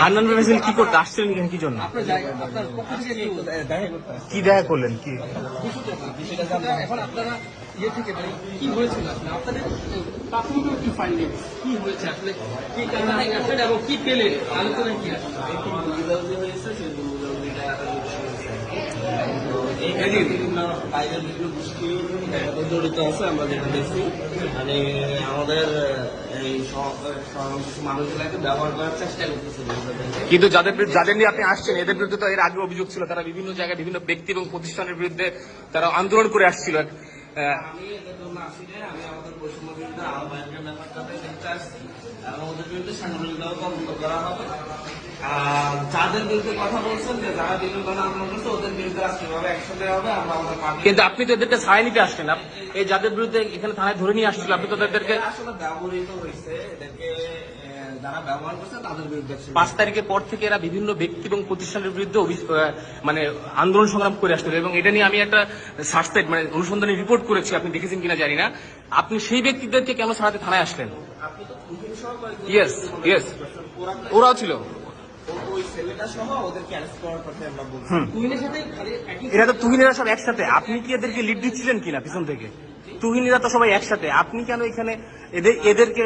Hannan basil কি করতে? আসছিলেন এখানে কি জন্য? কি দেখা করলেন? কি? আপনাদের কি ফাইন্ডিং কি হয়েছে আসলে কি কারণে এবং কি পেলে আলোচনা কি আসলে জড়িত আছে আমরা যেটা দেখছি মানে আমাদের এই ব্যবহার কিন্তু যাদের যাদের নিয়ে আপনি আসছেন, এদের বিরুদ্ধে তো এর আগে অভিযোগ ছিল, তারা বিভিন্ন জায়গায় বিভিন্ন ব্যক্তি এবং প্রতিষ্ঠানের বিরুদ্ধে তারা আন্দোলন করে আসছিল। আমি এদের জন্য আসি নাই, আমি আমাদের বৈষম্য বিরুদ্ধে আহ্বায়কের ব্যাপারটাতে দেখতে আসছি। এবং ওদের বিরুদ্ধে সাংগঠনিকভাবে তদন্ত করা হবে। আর যাদের বিরুদ্ধে কথা বলছেন যে যারা বিভিন্ন আন্দোলন করছে ওদের বিরুদ্ধে অ্যাকশন হবে আমরা আমাদের পার্টি কিন্তু আপনি তো এদেরকে ছায় নিতে আসছেন এই যাদের বিরুদ্ধে এখানে থানায় ধরে নিয়ে আসছিল আপনি তো এদেরকে আসলে ব্যবহৃত হয়েছে এদেরকে যারা ব্যবহার করছে তাদের বিরুদ্ধে পাঁচ তারিখের পর থেকে এরা বিভিন্ন ব্যক্তি এবং প্রতিষ্ঠানের বিরুদ্ধে মানে আন্দোলন সংগ্রাম করে আসছিল এবং এটা নিয়ে আমি একটা সার্চসাইট মানে অনুসন্ধানী রিপোর্ট করেছি আপনি দেখেছেন কিনা জানি না। আপনি সেই ব্যক্তিদেরকে কেন সারাতে থানায় আসলেন? ইয়েস ইয়েস ওরা ওরাও ছিল। এরা তো তুহিনেরা সব একসাথে। আপনি কি এদেরকে লিড দিচ্ছিলেন কিনা পিছন থেকে? তুহিনীরা তো সবাই একসাথে। আপনি কেন এখানে এদের এদেরকে